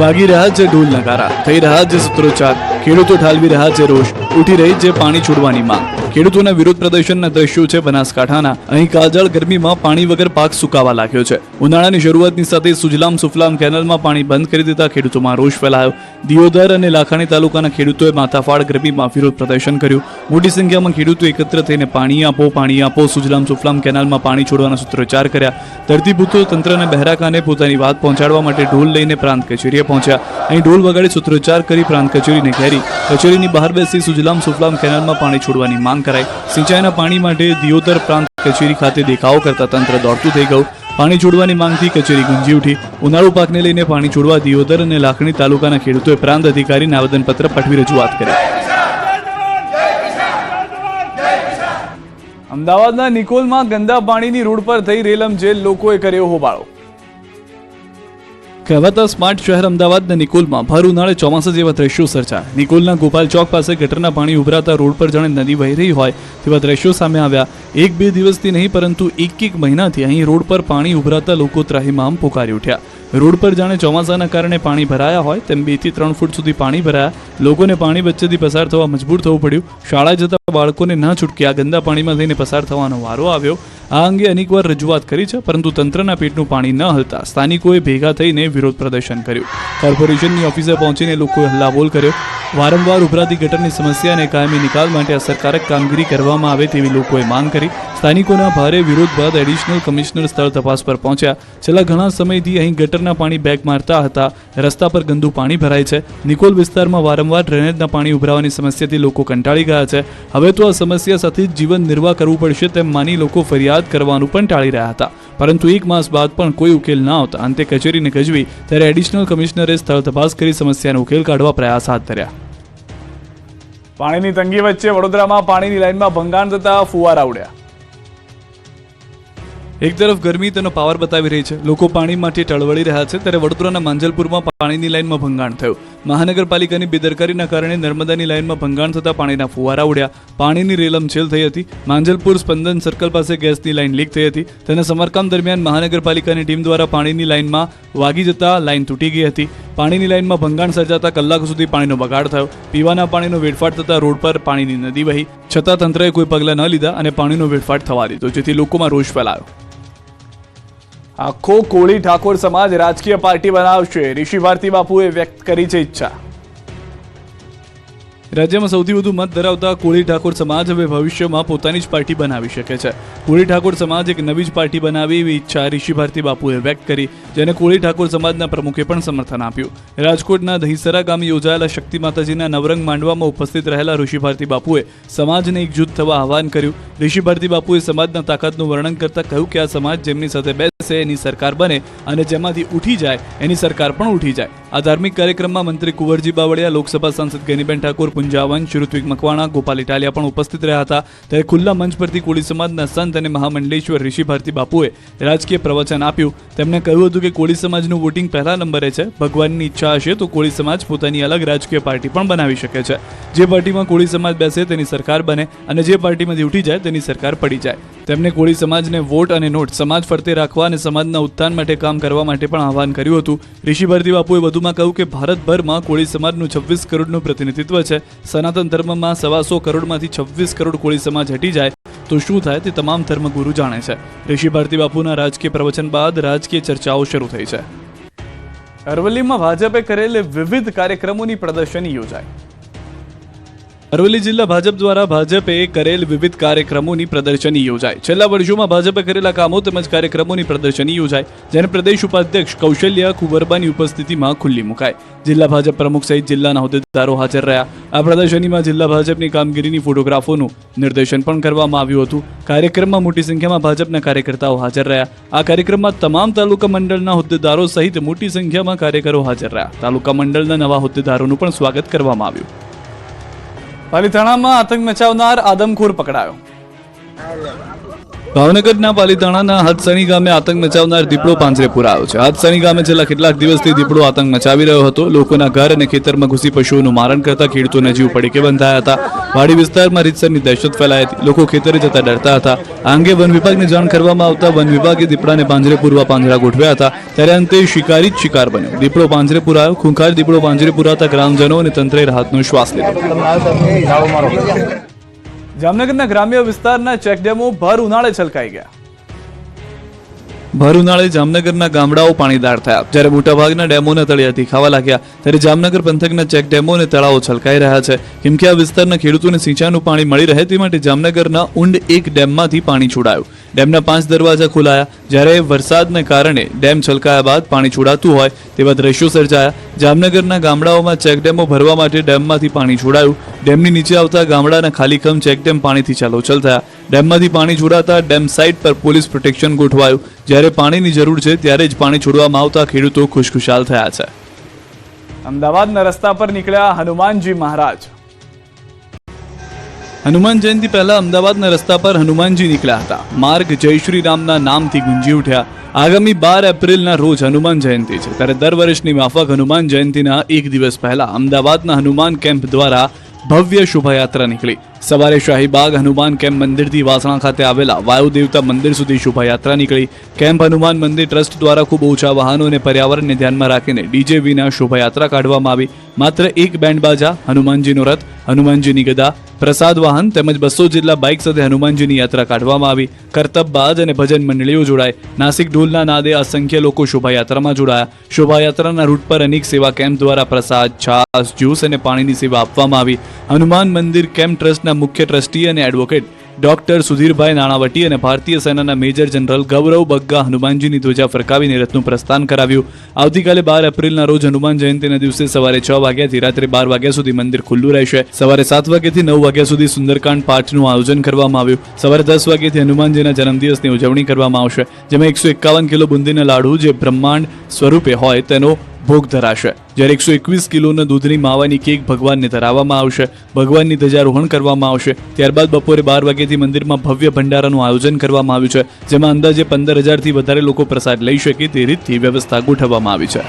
વાગી રહ્યા છે ઢોલ નગારા. થઈ રહ્યા છે સૂત્રોચ્ચાર. ખેડૂતો ઠાલવી રહ્યા છે રોષ. ઉઠી રહી છે પાણી છોડવાની માંગ. ખેડૂતોના વિરોધ પ્રદર્શનના દ્રશ્યો છે બનાસકાંઠાના. અહીં કાજળ ગરમીમાં પાણી વગર પાક સુકાવા લાગ્યો છે. ઉનાળાની શરૂઆતની સાથે સુજલામ સુફલામ કેનાલમાં પાણી બંધ કરી દેતા ખેડૂતોમાં રોષ ફેલાયો. દિયોદર અને લાખાણી તાલુકાના ખેડૂતોએ માથાફાડ ગરમીમાં વિરોધ પ્રદર્શન કર્યું. મોટી સંખ્યામાં ખેડૂતો એકત્ર થઈને પાણી આપો પાણી આપો, સુજલામ સુફલામ કેનાલમાં પાણી છોડવાના સૂત્રોચ્ચાર કર્યા. ધરતીપુત્રો તંત્રના બહેરાકાને પોતાની વાત પહોંચાડવા માટે ઢોલ લઈને પ્રાંત કચેરીએ પહોંચ્યા. અહીં ઢોલ વગાડી સૂત્રોચ્ચાર કરી પ્રાંત કચેરીને ઘેરી. કચેરીની બહાર બેસી સુજલામ સુફલામ કેનાલમાં પાણી છોડવાની માંગ કરાઈ સિંચાઈના પાણી માટે દિયોદર પ્રાંત કચેરી ખાતે દેખાવો કરતા તંત્ર દોડતું થઈ ગયું. પાણી છોડવાની માંગથી કચેરી ગુંજી ઉઠી. ઉનાળુ પાકને લઈને પાણી છોડવા દિયોદર અને લાખણી તાલુકાના ખેડૂતોએ પ્રાંત અધિકારીને આવેદનપત્ર પાઠવી રજૂઆત કરી. અમદાવાદના નિકોલમાં ગંદા પાણીની રોડ પર થઈ રેલમ જેલ, લોકોએ કર્યો હોબાળો. કહેવાતા સ્માર્ટ શહેર અમદાવાદના નિકોલમાં ભર ઉનાળે ચોમાસા જેવા દ્રશ્યો સર્જાયા. નિકોલના ગોપાલ ચોક પાસે ગટરના પાણી ઉભરાતા રોડ પર જાણે નદી વહી રહી હોય તેવા દ્રશ્યો સામે આવ્યા. એક બે દિવસથી નહીં, પરંતુ એક એક મહિનાથી અહીં રોડ પર પાણી ઉભરાતા લોકો ત્રાહીમામ પોકારી ઉઠ્યા. રોડ પર જાણે ચોમાસાના કારણે પાણી ભરાયા હોય તેમ બેથી ત્રણ ફૂટ સુધી પાણી ભરાયા. લોકોને પાણી વચ્ચેથી પસાર થવા મજબૂર થવું પડ્યું. શાળા જતા બાળકોને ના છૂટકે આ ગંદા પાણીમાં લઈને પસાર થવાનો વારો આવ્યો. આ અંગે અનેકવાર રજૂઆત કરી છે, પરંતુ તંત્રના પેટનું પાણી ન હલતા સ્થાનિકોએ ભેગા થઈને વિરોધ પ્રદર્શન કર્યું. કોર્પોરેશનની ઓફિસે પહોંચીને લોકોએ હલ્લાબોલ કર્યો. વારંવાર ઉભરાતી ગટરની સમસ્યાને કાયમી નિકાલ માટે અસરકારક કામગીરી કરવામાં આવે તેવી લોકોએ માંગ કરી. સ્થાનિકોના ભારે વિરોધ બાદ એડિશનલ કમિશનર સ્થળ તપાસ પર પહોંચ્યા. છેલ્લા ઘણા સમયથી અહીં ગટરના પાણી બેગ મારતા હતા. રસ્તા પર ગંદુ પાણી ભરાય છે. નિકોલ વિસ્તારમાં વારંવાર ડ્રેનેજના પાણી ઉભરાવાની સમસ્યાથી લોકો કંટાળી ગયા છે. હવે તો આ સમસ્યા સાથે જીવન નિર્વાહ કરવું પડશે તેમ માની લોકો ફરિયાદ કરવાનું પણ ટાળી રહ્યા હતા. પરંતુ એક માસ બાદ પણ કોઈ ઉકેલ ના આવતા. અંતે કચેરીને ગજવી ત્યારે એડિશનલ કમિશનરે સ્થળ તપાસ કરી સમસ્યાનો ઉકેલ કાઢવા પ્રયાસ હાથ ધર્યા. પાણીની તંગી વચ્ચે વડોદરામાં પાણીની લાઇનમાં ભંગાણ થતા ફુવારા ઉડ્યા. એક તરફ ગરમી તેનો પાવર બતાવી રહી છે. લોકો પાણી માટે ટળવળી રહ્યા છે ત્યારે વડોદરાના માંજલપુરમાં પાણીની લાઇનમાં ભંગાણ થયું. મહાનગરપાલિકાની બેદરકારીના કારણે નર્મદાની લાઇનમાં ભંગાણ થતા પાણીના ફુવારા ઉડ્યા. પાણીની રેલમછેલ થઈ હતી. માંજલપુર સ્પંદન સર્કલ પાસે ગેસની લાઇન લીક થઈ હતી. તેના સમારકામ દરમિયાન મહાનગરપાલિકાની ટીમ દ્વારા પાણીની લાઇનમાં વાગી જતા લાઇન તૂટી ગઈ હતી. પાણીની લાઇનમાં ભંગાણ સર્જાતા કલાકો સુધી પાણીનો બગાડ થયો. પીવાના પાણીનો વેડફાટ થતા રોડ પર પાણીની નદી વહી. છતાં તંત્રએ કોઈ પગલાં ન લીધા અને પાણીનો વેડફાટ થવા દીધો, જેથી લોકોમાં રોષ ફેલાયો. આખો કોળી ઠાકોર સમાજ રાજકીય પાર્ટી બનાવશે. ઋષિ ભારતી બાપુએ વ્યક્ત કરી છે ઈચ્છા. રાજ્યમાં સૌથી વધુ મત ધરાવતા કોળી ઠાકોર સમાજ હવે ભવિષ્યમાં પોતાની જ પાર્ટી બનાવી શકે છે. કોળી ઠાકોર સમાજ એક નવી જ પાર્ટી બનાવી એવી ઈચ્છા ઋષિ ભારતી બાપુએ વ્યક્ત કરી, જેને કોળી ઠાકોર સમાજના પ્રમુખે પણ સમર્થન આપ્યું. રાજકોટના દહીસરા ગામે યોજાયેલા શક્તિ માતાજીના નવરંગ માંડવામાં ઉપસ્થિત રહેલા ઋષિ ભારતી બાપુએ સમાજને એકજૂથ થવા આહવાન કર્યું. ઋષિ ભારતી બાપુએ સમાજના તાકાતનું વર્ણન કરતા કહ્યું કે આ સમાજ જેમની સાથે બેસે એની સરકાર બને અને જેમાંથી ઉઠી જાય એની સરકાર પણ ઉઠી જાય. આ ધાર્મિક કાર્યક્રમમાં મંત્રી કુંવરજી બાવળિયા, લોકસભા સાંસદ ગેનીબેન ઠાકોર પુંજાવન ઋત્વિક મકવાણા, ગોપાલ ઇટાલિયા પણ ઉપસ્થિત રહ્યા હતા. ત્યારે ખુલ્લા મંચ પરથી કોળી સમાજના સંત અને મહામંડલેશ્વર ઋષિ ભારતી બાપુએ રાજકીય પ્રવચન આપ્યું. તેમણે કહ્યું હતું કે કોળી સમાજનું વોટિંગ પહેલા નંબરે છે. ભગવાનની ઈચ્છા હશે તો કોળી સમાજ પોતાની અલગ રાજકીય પાર્ટી પણ બનાવી શકે છે. જે પાર્ટીમાં કોળી સમાજ બેસે તેની સરકાર બને અને જે પાર્ટીમાંથી ઉઠી જાય તેની સરકાર પડી જાય. તેમણે કોળી સમાજને વોટ અને નોટ સમાજ ફરતે રાખવા અને સમાજના ઉત્થાન માટે કામ કરવા માટે પણ આહવાન કર્યું હતું. ઋષિ ભારતી બાપુએ વધુમાં કહ્યું કે ભારતભરમાં કોળી સમાજનું છવ્વીસ કરોડનું પ્રતિનિધિત્વ છે. સનાતન ધર્મમાં સવાસો કરોડમાંથી છવ્વીસ કરોડ કોળી સમાજ હટી જાય, તો શું થાય તે તમામ ધર્મગુરુ જાણે છે. ઋષિ ભારતી બાપુના રાજકીય પ્રવચન બાદ રાજકીય ચર્ચાઓ શરૂ થઈ છે. અરવલ્લીમાં ભાજપે કરેલ વિવિધ કાર્યક્રમોની પ્રદર્શની યોજાઈ. અરવલ્લી જિલ્લા ભાજપ દ્વારા ભાજપે કરેલ વિવિધ કાર્યક્રમોની પ્રદર્શની યોજાય છેલ્લા વર્ષોમાં ભાજપે કરેલા કામો તેમજ કાર્યક્રમોની પ્રદર્શની યોજાય જેને પ્રદેશ ઉપાધ્યક્ષ કૌશલ્યા કુંવરબાની ઉપસ્થિતિમાં ખુલ્લી મુકાય જિલ્લા ભાજપ પ્રમુખ સહિત જિલ્લાના હોદ્દેદારો હાજર રહ્યા. આ પ્રદર્શનીમાં જિલ્લા ભાજપની કામગીરીની ફોટોગ્રાફોનું નિર્દેશન પણ કરવામાં આવ્યું હતું. કાર્યક્રમમાં મોટી સંખ્યામાં ભાજપના કાર્યકર્તાઓ હાજર રહ્યા. આ કાર્યક્રમમાં તમામ તાલુકા મંડળના હોદ્દેદારો સહિત મોટી સંખ્યામાં કાર્યકરો હાજર રહ્યા. તાલુકા મંડળના નવા હોદ્દેદારોનું પણ સ્વાગત કરવામાં આવ્યું. પાલીતાણામાં આતંક મચાવનાર આદમખોર પકડાયો. ભાવનગરના પાલીતાણાના હાથસણી ગામે આતંક મચાવનાર દીપડો પાંજરે પુરાયો છે. હાથસણી ગામે છેલ્લા કેટલાક દિવસથી દીપડો આતંક મચાવી રહ્યો હતો. લોકોના ઘર અને ખેતરમાં ઘૂસી પશુઓનું મારણ કરતા ખેડૂતોના જીવ પડીકે બંધાયા હતા. વાડી વિસ્તારમાં રીતસરની દહેશત ફેલાઈ હતી. લોકો ખેતરે જતા ડરતા હતા. આ અંગે વન વિભાગને જાણ કરવામાં આવતા વન વિભાગે દીપડાને પાંજરે પૂરવા પાંજરા ગોઠવ્યા હતા. ત્યારે અંતે શિકારી જ શિકાર બન્યો. દીપડો પાંજરે પુરાયો. ખૂંખાર દીપડો પાંજરે પુરાતા ગ્રામજનો અને તંત્રે રાહતનો શ્વાસ લીધો. જામનગરના ગ્રામ્ય વિસ્તારના ચેકડેમો ભર ઉનાળે છલકાઈ ગયા. ભર ઉનાળે જામનગરના ગામડાઓ પાણીદાર થયા. જ્યારે મોટાભાગના ડેમોના તળિયાથી ખાવા લાગ્યા, ત્યારે જામનગર પંથકના ચેક ડેમો અને તળાવો છલકાઈ રહ્યા છે. કેમ કે આ વિસ્તારના ખેડૂતોને સિંચાઈનું પાણી મળી રહે તે માટે જામનગરના ઊંડ એક ડેમમાંથી પાણી છોડાયું. ડેમના પાંચ દરવાજા ખોલાયા. જ્યારે વરસાદને કારણે ડેમ છલકાયા બાદ પાણી છોડાતું હોય તેવા દ્રશ્યો સર્જાયા. જામનગરના ગામડાઓમાં ચેક ડેમો ભરવા માટે ડેમમાંથી પાણી છોડાયું. ડેમની નીચે આવતા ગામડાના ખાલીખમ ચેકડેમ પાણીથી ચાલોચલ થયા. ડેમમાંથી પાણી છોડાતા ડેમ સાઇટ પર પોલીસ પ્રોટેક્શન ગોઠવાયું. જ્યારે પાણીની જરૂર છે ત્યારે જ પાણી છોડવામાં આવતા ખેડૂતો ખુશખુશાલ થયા છે. અમદાવાદના રસ્તા પર નીકળ્યા હનુમાનજી મહારાજ. હનુમાન જયંતિ પહેલા અમદાવાદના રસ્તા પર હનુમાનજી નીકળ્યા હતા. માર્ગ જય શ્રી રામના નામથી ગુંજી ઉઠ્યા. આગામી બાર એપ્રિલના રોજ હનુમાન જયંતિ છે. ત્યારે દર વર્ષની માફક હનુમાન જયંતિના એક દિવસ પહેલા અમદાવાદના હનુમાન કેમ્પ દ્વારા ભવ્ય શોભાયાત્રા નીકળી. સવારે શાહીબાગ હનુમાન કેમ્પ મંદિરથી વાસણા ખાતે આવેલા વાયુ દેવતા મંદિર સુધી શોભાયાત્રા નીકળી. કેમ્પ હનુમાન મંદિર ટ્રસ્ટ દ્વારા ખૂબ ઓછા વાહનો અને પર્યાવરણને ધ્યાનમાં રાખીને ડીજે વિના શોભાયાત્રા કાઢવામાં આવી. માત્ર એક બેન્ડ બાજા, હનુમાનજીનો રથ, હનુમાનજીની ગદા, પ્રસાદ વાહન તેમજ બસો જેટલા બાઇક સાથે હનુમાનજીની યાત્રા કાઢવામાં આવી. કરતબ બાદ અને ભજન મંડળીઓ જોડાય. નાસિક ઢોલના નાદે અસંખ્ય લોકો શોભાયાત્રામાં જોડાયા. શોભાયાત્રાના રૂટ પર અનેક સેવા કેમ્પ દ્વારા પ્રસાદ, છાસ, જ્યુસ અને પાણીની સેવા આપવામાં આવી. હનુમાન મંદિર કેમ્પ ટ્રસ્ટના મુખ્ય ટ્રસ્ટી અને એડવોકેટ ડોક્ટર સુધીરભાઈ નાણાવટી અને ભારતીય સેનાના મેજર જનરલ ગૌરવ બગ્ગા હનુમાનજીની ધ્વજા ફરકાવીને રથનું પ્રસ્થાન કરાવ્યું. આવતીકાલે બાર એપ્રિલના રોજ હનુમાન જયંતિના દિવસે સવારે છ વાગ્યાથી રાત્રે બાર વાગ્યા સુધી મંદિર ખુલ્લું રહેશે. સવારે સાત વાગ્યાથી નવ વાગ્યા સુધી સુંદરકાંડ પાઠનું આયોજન કરવામાં આવ્યું. સવારે દસ વાગ્યાથી હનુમાનજીના જન્મદિવસની ઉજવણી કરવામાં આવશે. જેમાં એકસો એકાવન કિલો બુંદીના લાડુ જે બ્રહ્માંડ સ્વરૂપે હોય તેનો ભોગ ધરાશે. જ્યારે એકસો એકવીસ કિલોના દૂધની માવાની કેક ભગવાનને ધરાવવામાં આવશે, ભગવાનની ધજારોહણ કરવામાં આવશે. ત્યારબાદ બપોરે બાર વાગ્યાથી મંદિરમાં ભવ્ય ભંડારાનું આયોજન કરવામાં આવ્યું છે, જેમાં અંદાજે પંદર હજારથી વધારે લોકો પ્રસાદ લઈ શકે તે રીતથી વ્યવસ્થા ગોઠવવામાં આવી છે.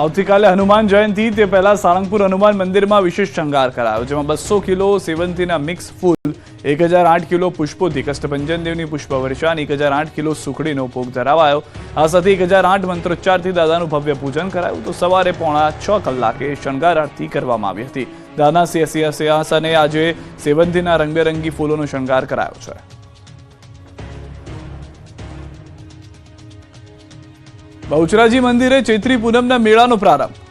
આવતીકાલે હનુમાન જયંતિ, તે પહેલા સાળંગપુર હનુમાન મંદિરમાં વિશેષ શણગાર કરાયો, જેમાં બસો કિલો સેવંતીના મિક્સ ફૂલ, એક હજાર આઠ કિલો પુષ્પોથી કષ્ટભંજન દેવની પુષ્પ વર્ષા અને એક હજાર આઠ કિલો સુખડીનો ભોગ ધરાવાયો. આ સાથે એક હજાર આઠ મંત્રોચ્ચારથી દાદાનું ભવ્ય પૂજન કરાયું. તો સવારે પોણા છ કલાકે શણગાર આરતી કરવામાં આવી હતી. દાદા સિંહાસને આજે સેવંતીના રંગબેરંગી ફૂલોનો શણગાર કરાયો છે. બહુચરાજી મંદિરે ચૈત્રી પૂનમના મેળાનો પ્રારંભ.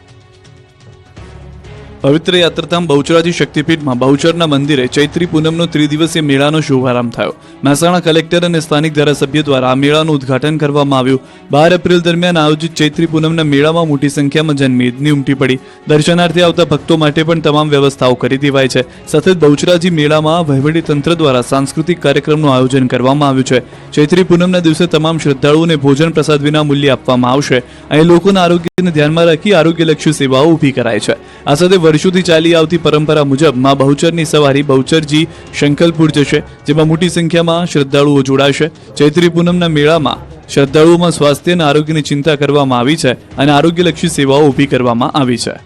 પવિત્ર યાત્રાધામ બહુચરાજી શક્તિપીઠમાં બહુચરના મંદિરે ચૈત્રી પૂનમનો ત્રિદિવસીય મેળાનો શુભારંભ થયો. મહેસાણા કલેક્ટર અને સ્થાનિક ધારાસભ્ય દ્વારા આ મેળાનું ઉદઘાટન કરવામાં આવ્યું. બાર એપ્રિલ દરમિયાન આયોજિત ચૈત્રી પૂનમના મેળામાં મોટી સંખ્યામાં જન્મેદની ઉમટી પડી. દર્શનાર્થે આવતા ભક્તો માટે પણ તમામ વ્યવસ્થાઓ કરી દેવાય છે. સાથે બહુચરાજી મેળામાં તંત્ર દ્વારા સાંસ્કૃતિક કાર્યક્રમનું આયોજન કરવામાં આવ્યું છે. ચૈત્રી પૂનમના દિવસે તમામ શ્રદ્ધાળુઓને ભોજન પ્રસાદ વિના મૂલ્ય આપવામાં આવશે. અહીં લોકોના આરોગ્યને ધ્યાનમાં રાખી આરોગ્યલક્ષી સેવાઓ ઊભી કરાય છે. આ સાથે વર્ષોથી ચાલી આવતી પરંપરા મુજબમાં બહુચરની સવારી બહુચરજી શંકલપુર જશે, જેમાં મોટી સંખ્યામાં શ્રદ્ધાળુઓ જોડાશે. ચૈત્રી પૂનમના મેળામાં શ્રદ્ધાળુઓમાં સ્વાસ્થ્ય અને આરોગ્યની ચિંતા કરવામાં આવી છે અને આરોગ્યલક્ષી સેવાઓ ઊભી કરવામાં આવી છે.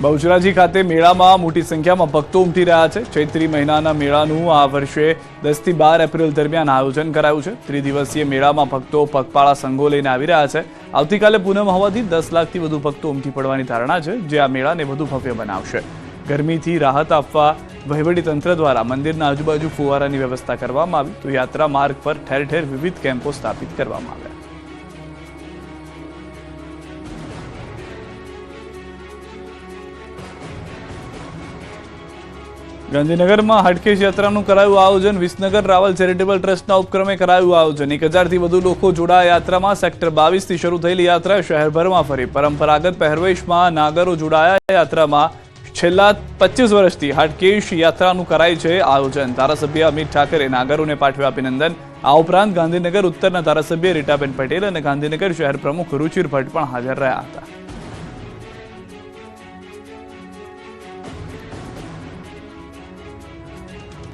બહુચરાજી ખાતે મેળામાં મોટી સંખ્યામાં ભક્તો ઉમટી રહ્યા છે. ચૈત્રી મહિનાના મેળાનું આ વર્ષે દસથી બાર એપ્રિલ દરમિયાન આયોજન કરાયું છે. ત્રિદિવસીય મેળામાં ભક્તો પગપાળા સંઘો લઈને આવી રહ્યા છે. આવતીકાલે પૂનમ હોવાથી દસ લાખથી વધુ ભક્તો ઉમટી પડવાની ધારણા છે, જે આ મેળાને વધુ ભવ્ય બનાવશે. ગરમીથી રાહત આપવા તંત્ર દ્વારા મંદિરના આજુબાજુ ફુવારાની વ્યવસ્થા કરવામાં આવી. તો યાત્રા માર્ગ પર ઠેર ઠેર વિવિધ કેમ્પો સ્થાપિત કરવામાં આવ્યા. ગાંધીનગરમાં હાટકેશ યાત્રાનું કરાયું આયોજન. વિસનગર રાવલ ચેરિટેબલ ટ્રસ્ટના ઉપક્રમે કરાયું આયોજન. એક હજારથી વધુ લોકો જોડાયા યાત્રામાં. સેક્ટર બાવીસથી શરૂ થયેલી યાત્રા શહેરભરમાં ફરી. પરંપરાગત પહેરવેશમાં નાગરો જોડાયા યાત્રામાં. છેલ્લા પચીસ વર્ષથી હાટકેશ યાત્રાનું કરાય છે આયોજન. ધારાસભ્ય અમિત ઠાકરે નાગરોને પાઠવ્યા અભિનંદન. આ ઉપરાંત ગાંધીનગર ઉત્તરના ધારાસભ્ય રીટાબેન પટેલ અને ગાંધીનગર શહેર પ્રમુખ રુચિર ભટ્ટ પણ હાજર રહ્યા હતા.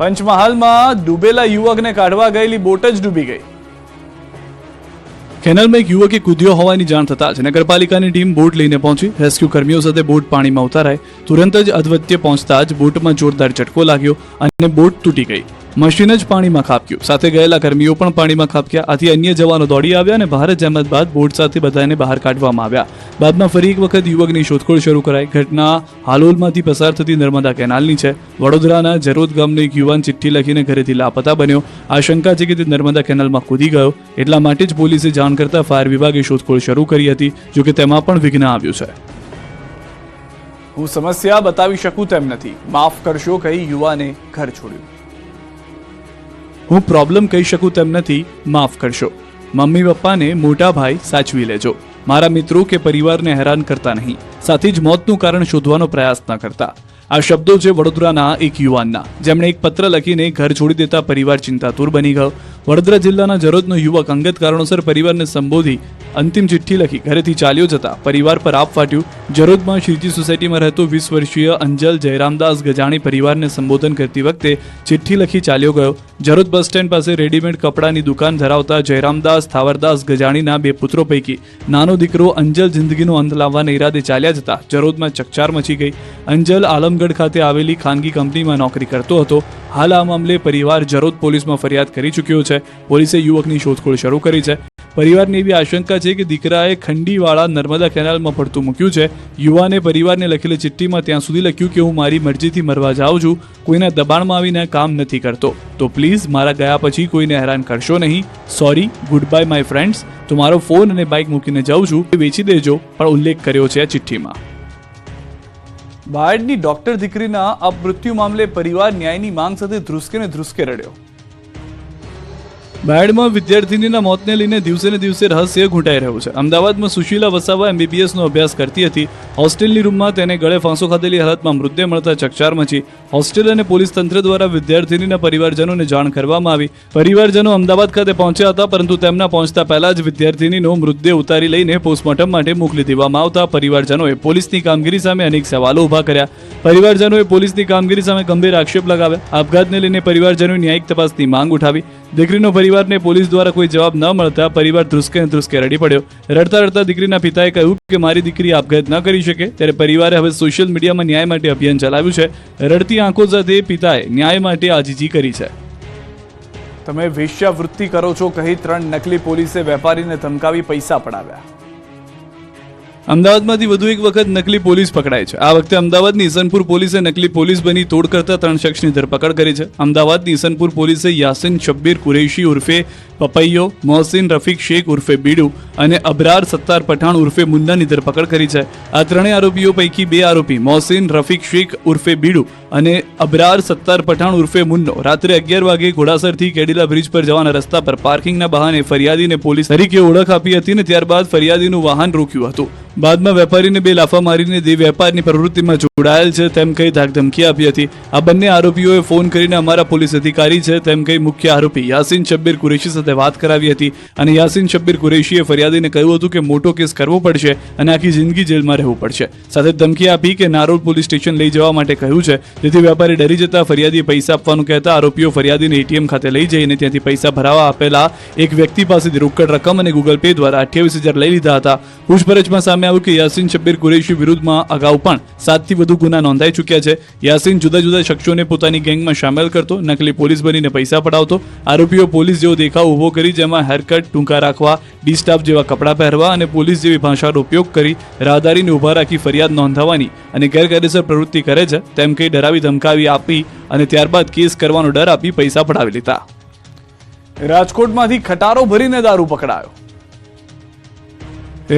પંચમહાલમાં ડૂબેલા યુવકને કાઢવા ગયેલી બોટ જ ડૂબી ગઈ. કેનાલમાં એક યુવકે કૂદ્યો હોવાની જાણ થતાં જ નગરપાલિકાની ટીમ બોટ લઈને પહોંચી. રેસ્ક્યુ કર્મીઓ સાથે બોટ પાણીમાં ઉતારાય. તુરંત જ અધવત્ય પહોંચતા જ બોટમાં જોરદાર ઝટકો લાગ્યો અને બોટ તૂટી ગઈ. મશીન જ પાણીમાં ખાબક્યું. સાથે ગયેલા કર્મીઓ પણ પાણીમાં ખાબક્યા. આથી અન્ય જવાનો દોડી આવ્યા અને ભારે જહેમત બાદ બોટ સાથે બધાને બહાર કાઢવામાં આવ્યા. બાદમાં ફરી એક વખત યુવકની શોધખોળ શરૂ કરાઈ. ઘટના હાલોલમાંથી પસાર થતી નર્મદા કેનાલની છે. વડોદરાના જરોદ ગામનો એક યુવાન ચિઠ્ઠી લખીને ઘરેથી લાપતા બન્યો. આશંકા છે કે તે નર્મદા કેનાલમાં કૂદી ગયો. એટલા માટે જ પોલીસે જાણ કરતા ફાયર વિભાગે શોધખોળ શરૂ કરી હતી જોકે તેમાં પણ વિઘ્ન આવ્યું છે. હું સમસ્યા બતાવી શકું તેમ નથી. માફ કરશો, કહી યુવાને ઘર છોડ્યું. હું પ્રોબ્લેમ કહી શકું તેમ નથી, માફ કરશો. મમ્મી પપ્પાને મોટા ભાઈ સાચવી લેજો. મારા મિત્રો કે પરિવારને હેરાન કરતા નહીં. સાથે જ મોતનું કારણ શોધવાનો પ્રયાસ ન કરતા. આ શબ્દો છે વડોદરાના એક યુવાનના. જેમણે એક પત્ર લખીને ઘર છોડી દેતા પરિવાર ચિંતાતુર બની ગયો. વડોદરા જિલ્લાના જરોદનો યુવક અંગત કારણોસર પરિવારને સંબોધી અંતિમ ચિઠ્ઠી લખી. ઘરેથી ચાલ્યો જતા પરિવાર પર આપ ફાટ્યું. જરોદમાં શ્રીજી સોસાયટીમાં રહેતો વીસ વર્ષીય અંજલ જયરામદાસ ગજાણી પરિવારને સંબોધન કરતી વખતે ચિઠ્ઠી લખી ચાલ્યો ગયો. જરોદ બસ સ્ટેન્ડ પાસે રેડીમેડ કપડાની દુકાન ધરાવતા જયરામદાસ, થાવરદાસ ગજાણીના બે પુત્રો પૈકી નાનો દીકરો અંજલ જિંદગીનો અંત લાવવાના ઈરાદે ચાલ્યા જતા જરોદમાં ચકચાર મચી ગઈ. અંજલ આલમગઢ ખાતે આવેલી ખાનગી કંપનીમાં નોકરી કરતો હતો. હાલ આ મામલે પરિવાર જરોદ પોલીસમાં ફરિયાદ કરી ચૂક્યો છે. પોલીસે યુવકની શોધખોળ શરૂ કરી છે. પરિવારની એવી આશંકા છે કે દીકરાએ ખંડીવાળા નર્મદા કેનાલમાં પડતું મૂક્યું છે. યુવાને પરિવારને લખેલી ચિઠ્ઠીમાં ત્યાં સુધી લખ્યું કે હું મારી મરજીથી મરવા જાઉં છું. કોઈના દબાણમાં આવીને કામ નથી કરતો. તો પ્લીઝ મારા ગયા પછી કોઈને હેરાન કરશો નહીં. Sorry good bye my friends તો મારો ફોન અને બાઇક મૂકીને જાઉં છું. વેચી દેજો, પણ ઉલ્લેખ કર્યો છે આ ચિઠ્ઠીમાં. બાયડની ડોક્ટર દીકરીના આ મૃત્યુ મામલે પરિવાર ન્યાયની માંગ સાથે ધ્રુસકે ને ધ્રુસકે રડ્યો. બાયડમાં વિદ્યાર્થીનીના મોતને લઈને દિવસે ને દિવસે રહસ્ય ઘૂંટાઈ રહ્યું છે. અમદાવાદમાં સુશીલા વસાવા એમબીબીએસનો અભ્યાસ કરતી હતી. હોસ્ટેલની રૂમમાં તેને ગળે ફાંસો ખાધેલી હાલતમાં મૃતદેહ મળતા ચકચાર મચી. હોસ્ટેલ અને પોલીસ તંત્ર દ્વારા વિદ્યાર્થીનીના પરિવારજનોને જાણ કરવામાં આવી. પરિવારજનો અમદાવાદ ખાતે પહોંચ્યા હતા, પરંતુ તેમના પહોંચતા પહેલા જ વિદ્યાર્થીનીનો મૃતદેહ ઉતારી લઈને પોસ્ટમોર્ટમ માટે મોકલી દેવામાં આવતા. પરિવારજનોએ પોલીસની કામગીરી સામે અનેક સવાલો ઊભા કર્યા. પરિવારજનોએ પોલીસની કામગીરી સામે ગંભીર આક્ષેપ લગાવ્યા. આપઘાતને લઈને પરિવારજનોએ ન્યાયિક તપાસની માંગ ઉઠાવી. દીકરીનો પરિવારને પોલીસ દ્વારા કોઈ જવાબ ન મળતા પરિવાર ધ્રુસકે ને ધ્રુસકે રડી પડ્યો. રડતા રડતા દીકરીના પિતાએ કહ્યું કે મારી દીકરી આપઘાત ન કરી શકે, ત્યારે પરિવારે હવે સોશિયલ મીડિયામાં ન્યાય માટે અભિયાન ચલાવ્યું છે. રડતી આંખો સાથે પિતાએ ન્યાય માટે આજીજી કરી છે. તમે વેશ્યાવૃત્તિ કરો છો, કહી ત્રણ નકલી પોલીસે વેપારીને ધમકાવી પૈસા પડાવ્યા. અમદાવાદમાંથી વધુ એક વખત નકલી પોલીસ પકડાય છે. આ વખતે અમદાવાદની ઈસનપુર પોલીસે નકલી પોલીસ બની તોડ કરતા ત્રણ શખ્સની ધરપકડ કરી છે. અમદાવાદની ઈસનપુર પોલીસે યાસીન શબ્બીર કુરેશી ઉર્ફે પપૈયો, મોહસિન, રફીક, શેખ ઉર્ફે બીડુ અને અબરાર સત્તાર પઠાણ ઉર્ફે મુન્નાની ધરપકડ કરી છે. આ ત્રણેય આરોપીઓ પૈકી બે આરોપી મોહસિન, રફીક, શેખ ઉર્ફે બીડુ અને અબરાર સત્તાર પઠાણ ઉર્ફે મુન્નો રાત્રે અગિયાર વાગે ઘોડાસરથી કેડીલા બ્રિજ પર જવાના રસ્તા પર પાર્કિંગના બહાને ફરિયાદીને પોલીસ તરીકે ઓળખ આપી હતી અને ત્યારબાદ ફરિયાદીનું વાહન રોક્યું હતું. બાદમાં વેપારીને બે લાફા મારીને દે વેપારની પ્રવૃત્તિમાં જોડાયેલ છે તેમ કહી ધાકધમકી આપી હતી. આ બંને આરોપીઓએ ફોન કરીને અમારા પોલીસ અધિકારી છે તેમ કહી મુખ્ય આરોપી યાસીન શબ્બીર કુરેશી સાથે વાત કરાવી હતી. અને યાસીન શબ્બીર કુરેશીએ ફરિયાદીને કહ્યું હતું કે મોટો કેસ કરવો પડશે અને આખી જિંદગી જેલમાં રહેવું પડશે. સાથે ધમકી આપી કે નારોલ પોલીસ સ્ટેશન લઈ જવા માટે કહ્યું છે. જેથી વેપારી ડરી જતા ફરિયાદી પૈસા આપવાનું કહેતા આરોપીઓ ફરિયાદીને એટીએમ ખાતે લઈ જઈને ત્યાંથી પૈસા ભરાવા આપેલા એક વ્યક્તિ પાસેથી રોકડ રકમ અને ગૂગલ પે દ્વારા અઠ્યાવીસ હજાર લઈ લીધા હતા. પૂછપરછમાં સામે આવ્યું કે યાસીન શબ્બીર કુરેશી વિરુદ્ધમાં અગાઉ પણ સાતથી વધુ ગુના નોંધાઈ ચૂક્યા છે. યાસીન જુદા જુદા શખ્સોને પોતાની ગેંગમાં સામેલ કરતો, નકલી પોલીસ બનીને પૈસા પડાવતો, આરોપીઓ પોલીસ જેવો દેખાવ ઊભો કરી જેમાં હેરકટ, ટૂંકા રાખવા ડીસ્ટાફ જેવા કપડાં પહેરવા અને પોલીસ જેવી ભાષાનો ઉપયોગ કરી રાહદારીને ઊભા રાખી ફરિયાદ નોંધાવવાની અને ગેરકાયદેસર પ્રવૃત્તિ કરે છે તેમ કહી ડરાવી ધમકાવી આપી અને ત્યારબાદ કેસ કરવાનો ડર આપી પૈસા પડાવી લીધા. રાજકોટમાંથી ખટારો ભરીને દારૂ પકડાયો.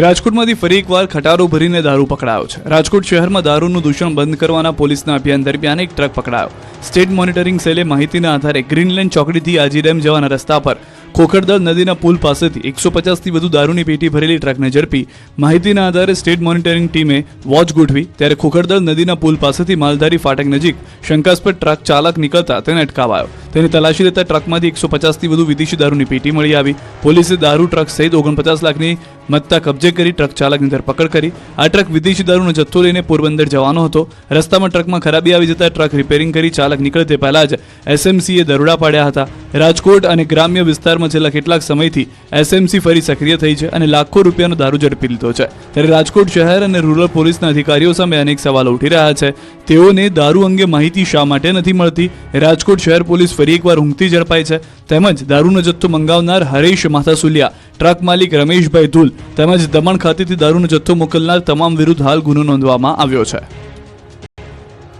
રાજકોટમાંથી ફરી એકવાર ખટારો ભરીને દારૂ પકડાયો છે. રાજકોટ શહેરમાં દારૂનું દૂષણ બંધ કરવાના પોલીસના અભિયાન દરમિયાન એક ટ્રક પકડાયો. સ્ટેટ મોનિટરિંગ સેલે માહિતીના આધારે ગ્રીનલેન્ડ ચોકડીથી આજી ડેમ જવાના રસ્તા પર ખોખરદળ નદીના પુલ પાસેથી એકસો પચાસથી વધુ દારૂની પેટી ભરેલી ટ્રકને ઝડપી. માહિતીના આધારે સ્ટેટ મોનિટરિંગ ટીમે વોચ ગોઠવી ત્યારે ખોખરદળ નદીના પુલ પાસેથી માલધારી ફાટક નજીક શંકાસ્પદ ટ્રક ચાલક નીકળતા તેને અટકાવાયો. તેને તલાશી લેતા ટ્રકમાંથી એકસો પચાસથી વધુ વિદેશી દારૂની પેટી મળી આવી. પોલીસે દારૂ ટ્રક સહિત ઓગણપચાસ લાખની મત્તા કબજે કરી, ટ્રક ચાલકની ધરપકડ કરી. આ ટ્રક વિદેશી દારૂનો જથ્થો લઈને પોરબંદર જવાનો હતો. રસ્તામાં ટ્રકમાં ખરાબી આવી જતા ટ્રક રિપેરિંગ કરી ચાલક નીકળે તે પહેલા જ એસએમસીએ દરોડા પાડ્યા હતા. રાજકોટ અને ગ્રામ્ય વિસ્તારમાં છેલ્લા કેટલાક સમયથી એસએમસી ફરી સક્રિય થઈ છે અને લાખો રૂપિયાનો દારૂ ઝડપી લીધો છે. ત્યારે રાજકોટ શહેર અને રૂરલ પોલીસના અધિકારીઓ સામે અનેક સવાલો ઉઠી રહ્યા છે. તેઓને દારૂ અંગે માહિતી શા માટે નથી મળતી? રાજકોટ શહેર પોલીસ ફરી એકવાર ઊંઘતી ઝડપાઈ છે. તેમજ દારૂનો જથ્થો મંગાવનાર હરેશ માથાસુલિયા ટ્રક માલિક રમેશભાઈ ધુલ તેમજ દમણ ખાતેથી દારૂનો જથ્થો મોકલનાર તમામ વિરુદ્ધ હાલ ગુનો નોંધવામાં આવ્યો છે.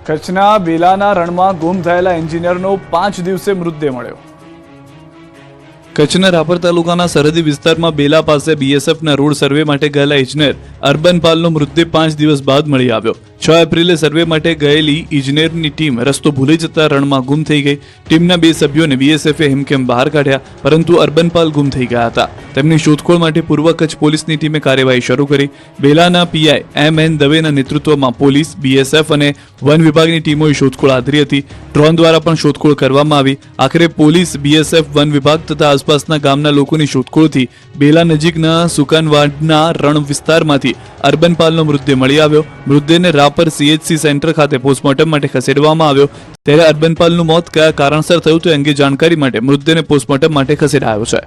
કચ્છના બેલાના રણમાં ગુમ થયેલા એન્જિનિયરનો પાંચ દિવસે મૃતદેહ મળ્યો. કચ્છના રાપર તાલુકાના સરહદી વિસ્તારમાં બેલા પાસે બીએસએફના રોડ સર્વે માટે ગયેલા ઇજનેર અર્બન પાલનો મૃતદેહ પાંચ દિવસ બાદ મળી આવ્યો. છ એપ્રિલે સર્વે માટે ગયેલી ઇજનેરની ટીમ રસ્તો ભૂલી જતા રણમાં ગુમ થઈ ગઈ. ટીમના બે સભ્યોને બીએસએફે હિમકેમ બહાર કાઢ્યા, પરંતુ અર્બનપાલ ગુમ થઈ ગયા હતા. તેમની શોધખોળ માટે પૂર્વ કચ્છ પોલીસની ટીમે કાર્યવાહી શરૂ કરી. બેલાના પીઆઈ એમ એન દવેના નેતૃત્વમાં પોલીસ, બીએસએફ અને વન વિભાગની ટીમોએ શોધખોળ આદરી હતી. ડ્રોન દ્વારા પણ શોધખોળ કરવામાં આવી. આખરે પોલીસ, બીએસએફ, વન વિભાગ તથા આસપાસના ગામના લોકોની શોધખોળથી બેલા નજીકના સુકાનવાડના રણ વિસ્તારમાંથી અર્બનપાલનો મૃતદેહ મળી આવ્યો. મૃતદેહને રાપર સીએચસી સેન્ટર ખાતે પોસ્ટમોર્ટમ માટે ખસેડવામાં આવ્યો. ત્યારે અર્બનપાલનું મોત કયા કારણસર થયું તે અંગે જાણકારી માટે મૃતદેહને પોસ્ટમોર્ટમ માટે ખસેડાયો છે.